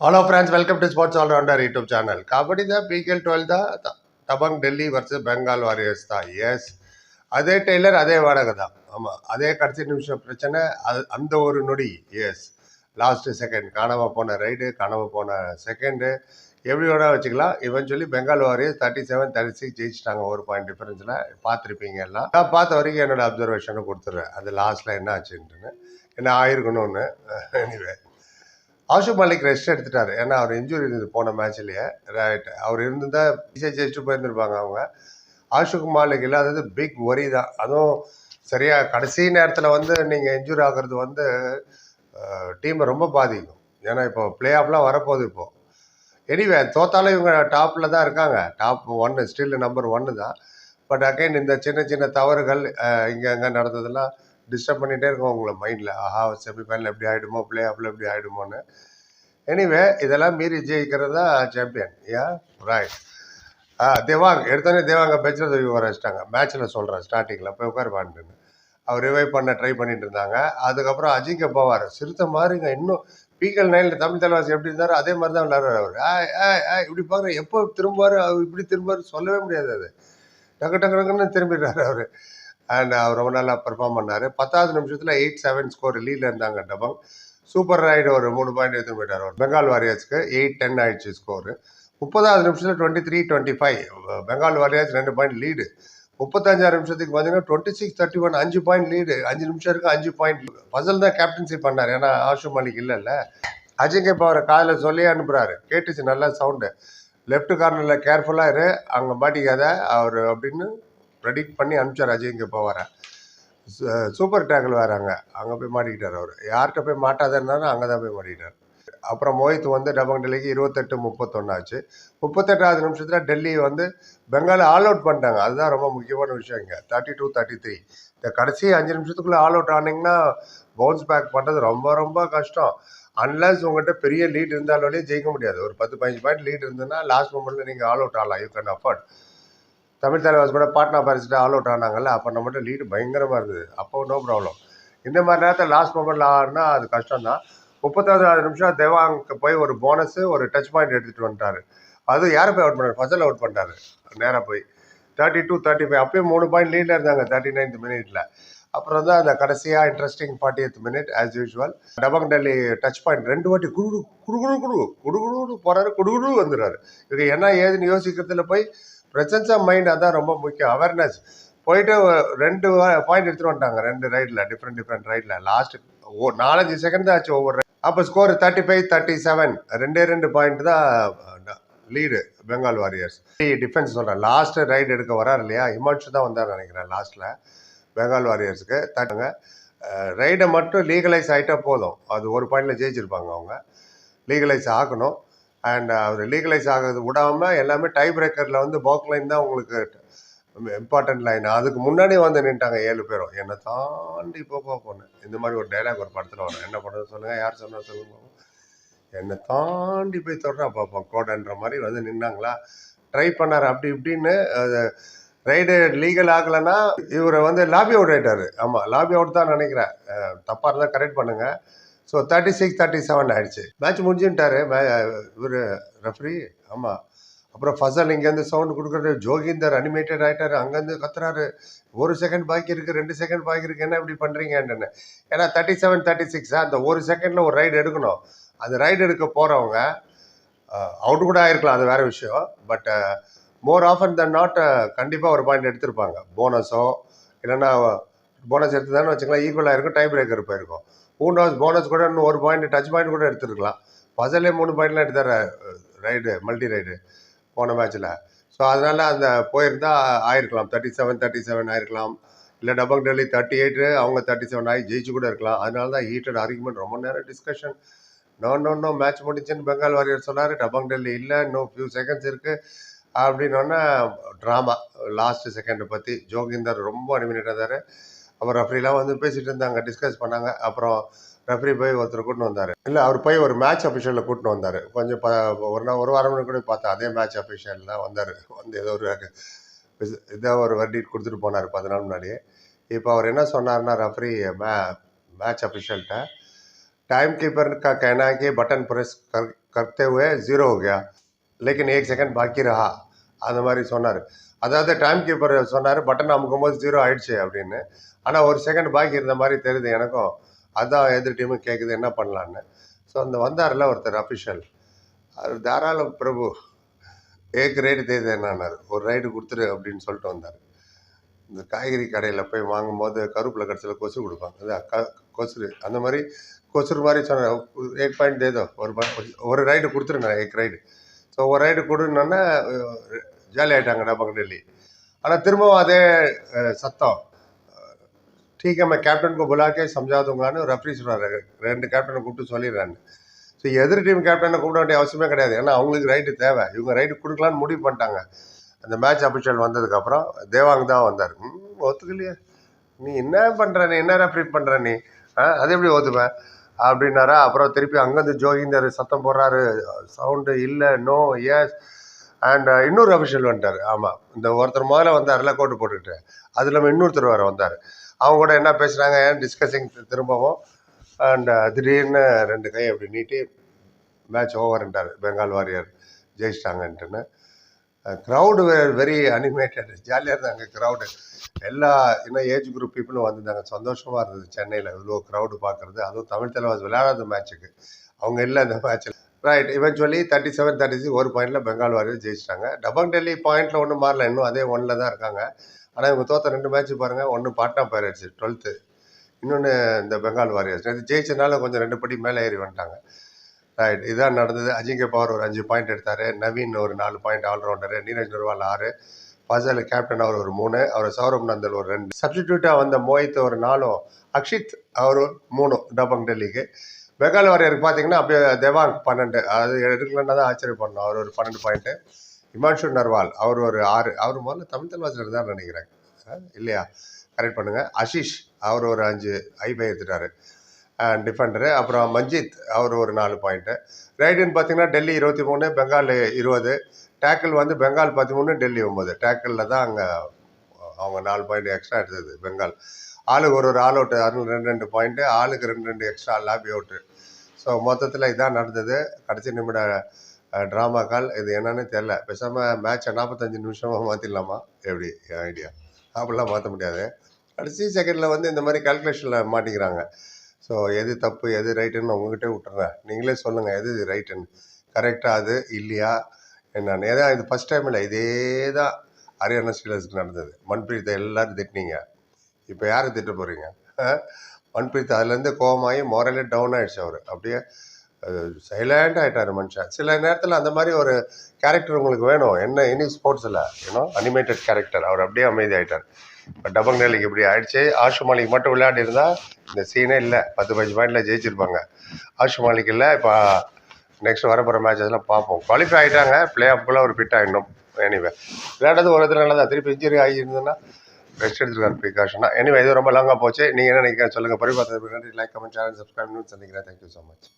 Hello friends welcome to sports all rounder YouTube channel kabaddi தான் PKL twelve தான் Dabang Delhi versus Bengal Warriors தான் yes அதே tailor அதே வாடகை தான். ஆமாம் அதே கடைசி நிமிஷம் பிரச்சனை அது அந்த ஒரு நொடி எஸ் லாஸ்ட்டு செகண்ட் காணாமல் போன ரைடு காணாமல் போன செகண்டு எப்படி வேணால் வச்சுக்கலாம். இவன் சொல்லி Bengal Warriors thirty seven thirty six ஜெயிச்சிட்டாங்க ஒரு பாயிண்ட் டிஃபரன்ஸில் பார்த்துருப்பீங்க எல்லாம். நான் பார்த்த வரைக்கும் என்னோடய அப்சர்வேஷனை கொடுத்துட்றேன். அது லாஸ்ட்டில் என்ன ஆச்சுன்ட்டுன்னு. என்ன ஆயிருக்கணும்னு எனிவே ஆஷுப் மாலிக் ரெஸ்ட் எடுத்துட்டாரு. ஏன்னா அவர் இன்ஜுரி இருந்தது போன மேட்ச்லயே ரைட் அவர் இருந்திருந்தா ஈஸியாக ஜெயிச்சு போயிருந்திருப்பாங்க அவங்க. ஆஷுக் மாலிக் இல்லாதது பிக் ஒரி தான். அதுவும் சரியா கடைசி நேரத்தில் வந்து நீங்கள் இன்ஜூரி ஆகுறது வந்து டீமை ரொம்ப பாதிக்கும். ஏன்னா இப்போ பிளே ஆஃப்லாம் வரப்போகுது இப்போ. எனிவே தோத்தாலும் இவங்க டாப்பில் தான் இருக்காங்க. டாப் ஒன்று ஸ்டில் நம்பர் ஒன்று தான். பட் அகைன் இந்த சின்ன சின்ன தவறுகள் இங்கே அங்கே நடந்ததெல்லாம் டிஸ்டர்ப் பண்ணிகிட்டே இருக்கும் உங்களை மைண்டில் ஆஹா செமிஃபைனல் எப்படி ஆகிடுமோ பிளே ஆஃபில் எப்படி ஆகிடுமோன்னு எனிவே இதெல்லாம் மீறி ஜெயிக்கிறது தான் சாம்பியன் யா ரைட் ஆ தேவாங் எடுத்தோடனே தேவாங்க பெஞ்சில் தூக்கி வர வச்சிட்டாங்க. மேட்ச்சில் சொல்கிறேன் ஸ்டார்டிங்கில் போய் உட்கார் அவர் ரிவைவ் பண்ண ட்ரை பண்ணிட்டு இருந்தாங்க. அதுக்கப்புறம் அஜிங்க போவார். சிறுத்த மாதிரிங்க இன்னும் பீக்கல் நைனில் தமிழ் தலைவாசி எப்படி இருந்தாரோ அதே மாதிரி தான் விளையாடுறாரு அவர். ஆ ஆ ஆ இப்படி பார்க்குறேன் எப்போ திரும்புவார் அவர் இப்படி திரும்புவார் சொல்லவே முடியாது அது. டக்கு டக்கு டக்குன்னு திரும்பிடுறாரு அவர். அண்ட் அவர் uh, ரொம்ப நல்லா பெர்ஃபார்ம் பண்ணார். பத்தாவது நிமிஷத்தில் எயிட் செவன் ஸ்கோர் லீடில் இருந்தாங்க டபங் சூப்பர் ரைடு ஒரு மூணு பாயிண்ட் எடுத்துட்டு போயிட்டார் அவர். பெங்கால் வாரியர்ஸ்க்கு எயிட் டென் ஆயிடுச்சு ஸ்கோரு முப்பதாவது நிமிஷத்தில் twenty three twenty five Bengal Warriors ரெண்டு பாயிண்ட் லீடு முப்பத்தஞ்சாறு நிமிஷத்துக்கு பார்த்தீங்கன்னா டுவெண்ட்டி சிக்ஸ் தேர்ட்டி ஒன் அஞ்சு பாயிண்ட் லீடு அஞ்சு நிமிஷம் இருக்கு அஞ்சு பாயிண்ட் ஃபசல் தான் கேப்டன்சி பண்ணார். ஏன்னா ஆஷு மலிக் இல்லைல்ல அஜிங்க இப்போ அவரை காதில் சொல்லி அனுப்புகிறாரு கேட்டுச்சு நல்லா சவுண்டு லெஃப்ட் கார்னரில் கேர்ஃபுல்லாக இரு. அங்கே மாட்டிக்காத. அவர் அப்படின்னு ப்ரெடிக்ட் பண்ணி அனுப்பிச்சார் அஜிங்க போவார சூப்பர் டேக்கிள் வராங்க அங்கே. போய் மாட்டிக்கிட்டார் அவர். யார்கிட்ட போய் மாட்டாதன்னாலும் அங்கே தான் போய் மாட்டிக்கிட்டார். அப்புறம் மோஹித் வந்து டபங் டெல்லிக்கு இருபத்தெட்டு முப்பத்தொன்னாச்சு முப்பத்தெட்டாவது நிமிஷத்தில் டெல்லி வந்து பெங்கால் ஆல் அவுட் பண்ணிட்டாங்க. அதுதான் ரொம்ப முக்கியமான விஷயம் இங்கே. தேர்ட்டி டூ தேர்ட்டி த்ரீ இந்த கடைசி அஞ்சு நிமிஷத்துக்குள்ளே ஆல் அவுட் ஆனீங்கன்னா பவுன்ஸ் பேக் பண்ணுறது ரொம்ப ரொம்ப கஷ்டம். அன்லஸ் உங்கள்கிட்ட பெரிய லீட் இருந்தாலும் ஜெயிக்க முடியாது. ஒரு பத்து பதினஞ்சு பாயிண்ட் லீட் இருந்ததுன்னா லாஸ்ட் மூமெண்ட்டில் நீங்கள் ஆல் அவுட் ஆகலாம். You can afford Tamil Thalaivas கூட பாட்னா பாரிஸ்ட்டு ஆல் அவுட் ஆனாங்கல்ல அப்போ நம்மகிட்ட லீடு பயங்கரமாக இருந்தது. அப்போ நோ ப்ராப்ளம் இந்த மாதிரி நேரத்தில் லாஸ்ட் மொமெண்ட்டில் ஆடினா அது கஷ்டம் தான் முப்பத்தாறு நிமிஷம் தேவாங்க்கு போய் ஒரு போனஸு ஒரு டச் பாயிண்ட் எடுத்துகிட்டு வந்துட்டார். அது யாரை போய் அவுட் பண்ணார்? ஃபசல் அவுட் பண்ணிட்டார். நேராக போய். தேர்ட்டி டூ தேர்ட்டி ஃபைவ் அப்பயும் மூணு பாயிண்ட் லீடில் இருந்தாங்க தேர்ட்டி நைன்த் மினிட்ல அப்புறம் தான் அந்த கடைசியாக interesting forty eighth minute as usual Dabang Delhi touch point ரெண்டு வாட்டி குடு குடு குடு குடு குடு குடு போகிறாரு குடு குடு வந்துடுறாரு. இவங்க என்ன ஏதுன்னு யோசிக்கிறதுல போய் ப்ரெசன்ஸ் ஆஃப் மைண்ட் அதான் ரொம்ப முக்கியம். அவேர்னஸ் போயிட்டு ரெண்டு பாயிண்ட் எடுத்துட்டு வந்துட்டாங்க. ரெண்டு ரைடில் டிஃப்ரெண்ட் டிஃப்ரெண்ட் ரைடில். லாஸ்ட் ஓ நாலஞ்சு செகண்ட் தான் ஆச்சு ஒவ்வொரு அப்போ score thirty five thirty seven ரெண்டே ரெண்டு பாயிண்ட் தான் லீடு பெங்கால் வாரியர்ஸ் டிஃபென்ஸ் சொல்கிறேன் லாஸ்ட் ரைடு எடுக்க வரார் இல்லையா? ஹிமான்ஷு தான் வந்தார் நினைக்கிறேன் லாஸ்ட்டில் பெங்கால் வாரியர்ஸுக்கு தட்டுங்க. ரைடை மட்டும் லீகலைஸ் ஆகிட்டா போதும். அது ஒரு பாயிண்டில் ஜெயிச்சிருப்பாங்க அவங்க. லீகலைஸ் ஆகணும். அண்ட் uh, அவர் லீகலைஸ் ஆகிறது விடாமல் எல்லாமே டை பிரேக்கரில் வந்து பாக் லைன் தான் உங்களுக்கு இம்பார்ட்டன்ட் லைன் அதுக்கு முன்னாடி வந்து நின்ட்டாங்க ஏழு பேரும். என்னை தாண்டி போக போனேன். இந்த மாதிரி ஒரு டைலாக் ஒரு படத்தில் வரும். என்ன பண்ணுறது சொல்லுங்கள் யார் சொன்னால் சொல்லுங்க என்னை தாண்டி போய் தொடரா பார்ப்போம் கோடன்ற மாதிரி வந்து நின்னாங்களா? ட்ரை பண்ணார். அப்படி இப்படின்னு ரைடு லீகல் ஆகலைன்னா இவரை வந்து லாபி அவுட் ஆகிட்டார் ஆமாம் லாபி அவுட் தான் நினைக்கிறேன். தப்பாக இருந்தால் கரெக்ட் பண்ணுங்கள் so thirty six thirty seven ஆயிடுச்சு. மேட்ச் முடிஞ்சுட்டாரு. இவர் ரெஃப்ரி ஆமாம் அப்புறம் ஃபசல் இங்கேருந்து சவுண்ட் கொடுக்குறது ஜோகிந்தர் அனிமேட்டட் ஆகிட்டார் அங்கேருந்து கத்துறாரு. ஒரு செகண்ட் பாக்கி இருக்குது ரெண்டு செகண்ட் பாக்கி இருக்குது என்ன இப்படி பண்ணுறீங்கன்னு ஏன்னா தேர்ட்டி செவன் தேர்ட்டி சிக்ஸ் அந்த ஒரு செகண்டில் ஒரு ரைடு எடுக்கணும். அந்த ரைடு எடுக்க போகிறவங்க அவுட் கூட ஆயிருக்கலாம். அது வேறு விஷயம். But more often than not கண்டிப்பாக ஒரு பாயிண்ட் எடுத்திருப்பாங்க. போனஸோ இல்லைன்னா போனஸ் எடுத்துதான்னு வச்சுக்கலாம் ஈக்குவலாக இருக்கும். டைம் பிரேக்கர் போயிருக்கும். மூணாவது போனஸ் கூட இன்னும் ஒரு பாயிண்ட் டச் பாயிண்ட் கூட எடுத்துருக்கலாம். பசலே மூணு பாயிண்ட்லாம் எடுத்தார் ரைடு மல்டி ரைடு போன மேட்ச்சில் ஸோ அதனால் அந்த போயிருந்தால் ஆயிருக்கலாம். தேர்ட்டி செவன் தேர்ட்டி செவன் ஆயிருக்கலாம். இல்லை டபங் டெல்லி தேர்ட்டி எயிட்டு அவங்க தேர்ட்டி செவன் ஆகி ஜெயிச்சு கூட இருக்கலாம். அதனால தான் ஹீட்டட் ஆர்குமெண்ட் ரொம்ப நேரம் discussion no no no match முடிஞ்சுன்னு Bengal warrior சொன்னார். டபங் டெல்லி இல்லை இன்னும் ஃபியூ செகண்ட்ஸ் இருக்குது அப்படின்னோடனே ட்ராமா லாஸ்ட்டு செகண்டை பற்றி ஜோகிந்தர் ரொம்ப அனிமினேட் இருந்தார். அப்புறம் ரெஃப்ரிலாம் வந்து பேசிகிட்டு இருந்தாங்க டிஸ்கஸ் பண்ணாங்க அப்புறம் ரெஃப்ரி போய் ஒருத்தர் கூட்டின்னு வந்தார் இல்லை அவர் போய் ஒரு மேட்ச் அஃபிஷியலில் கூட்டின்னு வந்தார் கொஞ்சம் ப ஒரு நாள் ஒரு வாரம் முன்னாடி கூட பார்த்தேன் அதே மேட்ச் அஃபிஷியல் தான் வந்தார் வந்து ஏதோ ஒரு இதை ஒரு வர்டிட் கொடுத்துட்டு போனார் பத்து நாள் முன்னாடியே இப்போ அவர் என்ன சொன்னார்னா ரெஃப்ரி மே मैच ऑफिशियल था टाइम कीपर का कहना है कि बटन प्रेस कर करते हुए ज़ीरो हो गया लेकिन एक सेकंड बाकी रहा அந்த மாதிரி சொன்னார் அதாவது டைம் கீப்பர் சொன்னார் பட்டன் அமுக்கும் போது ஜீரோ ஆயிடுச்சு அப்படின்னு. ஆனால் ஒரு செகண்ட் பாக்கி இருந்த மாதிரி தெரியுது எனக்கும். அதுதான் எதிர் டீமும் கேட்குது என்ன பண்ணலான்னு ஸோ அந்த வந்தார்ல ஒருத்தர் அஃபிஷியல் அது தாராள பிரபு ஏக் ரைடு தேதி என்னான்னாரு ஒரு ரைடு கொடுத்துரு அப்படின்னு சொல்லிட்டு வந்தார். இந்த காய்கறி கடையில் போய் வாங்கும்போது கருப்பில் கடைசியில் கொசு கொடுப்பாங்க. அதான் க கொசுரு அந்த மாதிரி கொசுறு மாதிரி சொன்னேன் எயிட் பாயிண்ட் தேதோ ஒரு ஒரு ரைடு கொடுத்துருங்க எக் ரைடு ஸோ ஒரு ரைடு கொடுன்னா ஜாலி ஆகிட்டாங்க நம்ம டெல்லி ஆனால் திரும்பவும் அதே சத்தம். ठीक है मैं कैप्टन को बुला ரெஃப்ரி சொல்கிறாரு ரெண்டு கேப்டனை கூப்பிட்டு சொல்லிடுறாங்க. ஸோ எதிர் டீம் கேப்டனை கூப்பிட வேண்டிய அவசியமே கிடையாது. ஏன்னா அவங்களுக்கு ரைட்டு தேவை. இவங்க ரைட்டு கொடுக்கலான்னு முடிவு பண்ணிட்டாங்க. அந்த மேட்ச் அபிஷியல் வந்ததுக்கப்புறம் தேவாங் தான் வந்தார். ஒத்துக்கலையே. நீ என்ன பண்ணுற நீ என்ன ரெஃப்ரி பண்ணுற நீ? ஆ அது எப்படி ஒத்துப்பேன் அப்படின்னாரா அப்புறம் திருப்பி அங்கேருந்து ஜோகிந்தர் சத்தம் போடுறாரு. சவுண்டு இல்லை நோ எஸ் அண்ட் uh, இன்னொரு அஃபிஷியல் வந்துட்டார். ஆமாம் இந்த ஒருத்தர் முதல்ல வந்தார்ல கோட்டு போட்டுக்கிட்டு. அது இல்லாமல் இன்னொருத்தர் வேறு வந்தார். அவங்க கூட என்ன பேசுகிறாங்க ஏன் டிஸ்கஸிங் திரும்பவும்? அண்ட் uh, திடீர்னு ரெண்டு கையை அப்படி நீட்டி மேட்ச் ஓவர்ன்றார் பெங்கால் வாரியர் ஜெயிச்சிட்டாங்கன்ட்டுன்னு. க்ரௌடு வெரி அனிமேட்டட் ஜாலியாக இருந்தாங்க க்ரௌடு எல்லா இன்னும் ஏஜ் குரூப் பீப்புளும் வந்திருந்தாங்க. சந்தோஷமாக இருந்தது சென்னையில். இவ்வளோ க்ரௌடு பார்க்குறது. அதுவும் தமிழ் தலைவாஸ் விளையாடாத மேட்ச்சுக்கு அவங்க இல்லை அந்த மேட்ச்சில் right eventually thirty seven thirty six ஒரு பாயிண்டில் பெங்கால் வாரியர்ஸ் ஜெயிச்சிட்டாங்க டபங் டெல்லி பாயிண்டில் ஒன்றும் மாறல இன்னும் அதே ஒன்றில் தான் இருக்காங்க. ஆனால் இவங்க தோற்ற ரெண்டு மேட்ச் பாருங்கள் ஒன்று பாட்னா பைரட்ஸ் டுவெல்த்து இன்னொன்று இந்த பெங்கால் வாரியர்ஸ் நேற்று ஜெயிச்சதுனால கொஞ்சம் ரெண்டு படி மேலே ஏறி வந்துட்டாங்க. ரைட் இதான் நடந்தது. அஜிங்க பவர் ஒரு அஞ்சு பாயிண்ட் எடுத்தார். நவீன் ஒரு நாலு பாயிண்ட் ஆல்ரவுண்டரு நீரஜ் நர்வால் ஆறு. ஃபசல் கேப்டன் அவர் ஒரு மூணு. அவர் சௌரப் நந்தல் ஒரு ரெண்டு. சப்ஸ்டிடியூட்டாக வந்த மோஹித் ஒரு நாலும் அக்ஷித் அவர் ஒரு மூணு டபங் டெல்லிக்கு பெங்கால் வாரியருக்கு பார்த்தீங்கன்னா அப்படியே தேவாங் பன்னெண்டு அது எடுக்கலன்னா தான் ஆச்சரியம் பண்ணோம் அவர் ஒரு பன்னெண்டு பாயிண்ட்டு இமான்ஷு நர்வால் அவர் ஒரு ஆறு அவர் முதல்ல தமிழ் தலைவாசலர் தான் நினைக்கிறேன். ஆ, இல்லையா? கரெக்ட் பண்ணுங்கள் அஷிஷ் அவர் ஒரு அஞ்சு ஐபை எடுத்துட்டாரு. டிஃபெண்டரு அப்புறம் மஞ்சித் அவர் ஒரு நாலு பாயிண்ட்டு ரைடுன்னு பார்த்தீங்கன்னா டெல்லி இருபத்தி மூணு பெங்கால் இருபது. டேக்கிள் வந்து பெங்கால் பதிமூணு டெல்லி ஒம்பது டேக்கிளில் தான் அங்கே அவங்க நாலு பாயிண்ட் எக்ஸ்ட்ரா எடுத்தது பெங்கால். ஆளுக்கு ஒரு ஒரு ஆல் அவுட்டு அறுநூறு ரெண்டு ரெண்டு பாயிண்ட்டு ஆளுக்கு ரெண்டு ரெண்டு எக்ஸ்ட்ரா லாபி அவுட்டு ஸோ மொத்தத்தில் இதான் நடந்தது. கடைசி நிமிட ட்ராமா கால் இது என்னன்னு தெரில பேசாமல் மேட்சை நாற்பத்தஞ்சு நிமிஷமாக மாற்றிடலாமா எப்படி? என் ஐடியா அப்படிலாம் மாற்ற முடியாது. கடைசி செகண்டில் வந்து இந்த மாதிரி கால்குலேஷனில் மாட்டிக்கிறாங்க. ஸோ எது தப்பு எது ரைட்டுன்னு உங்ககிட்ட விட்டுறேன். நீங்களே சொல்லுங்கள் எது ரைட்டுன்னு கரெக்டாக அது இல்லையா? என்னன்னு ஏன்னா இது ஃபஸ்ட் டைம் இல்லை. இதே தான் ஹரியானா ஸ்டீலர்ஸ்க்கு நடந்தது. மன்பிரீத்தை எல்லோரும் திட்டினீங்க. இப்போ யாரை திட்ட போகிறீங்க மன்பிரீத் அதுலேருந்து கோவமாகி மொரலே டவுன் ஆகிடுச்சு அவர். அப்படியே சைலண்ட் ஆகிட்டார் மனுஷன். சில நேரத்தில் அந்த மாதிரி ஒரு கேரக்டர் உங்களுக்கு வேணும். என்ன இனி ஸ்போர்ட்ஸில் ஏன்னா அனிமேட்டட் கேரக்டர் அவர் அப்படியே அமைதி ஆகிட்டார் இப்போ டபங் டெல்லிக்கு இப்படி ஆயிடுச்சு. ஆஷு மாலிக் மட்டும் விளையாடி இருந்தால் இந்த சீனே இல்லை. பத்து பதினஞ்சு பாயிண்டில் ஜெயிச்சிருப்பாங்க. ஆஷு மாலிக் இல்லை. இப்போ நெக்ஸ்ட் வரப்போகிற மேட்சஸ்லாம் பார்ப்போம். குவாலிஃபை ஆகிட்டாங்க பிளே ஆஃப்குள்ளே ஒரு ஃபிட் ஆகிடணும் எனிவே விளையாடுறது ஒரு இடத்துல நல்லா தான் திருப்பி இன்ஜுரி ஆகியிருந்ததுன்னா ரெஸ்ட் எடுத்துருக்காரு ப்ரிகாஷனாக எனிவே இது ரொம்ப லாங்காக போச்சு. நீங்கள் என்ன நினைக்கிறேன் சொல்லுங்கள் பரிபார்த்ததுக்கு நன்றி. லைக் கமெண்ட் சேனல் சப்ஸ்கிரைப் சந்திக்கிறேன். Thank you so much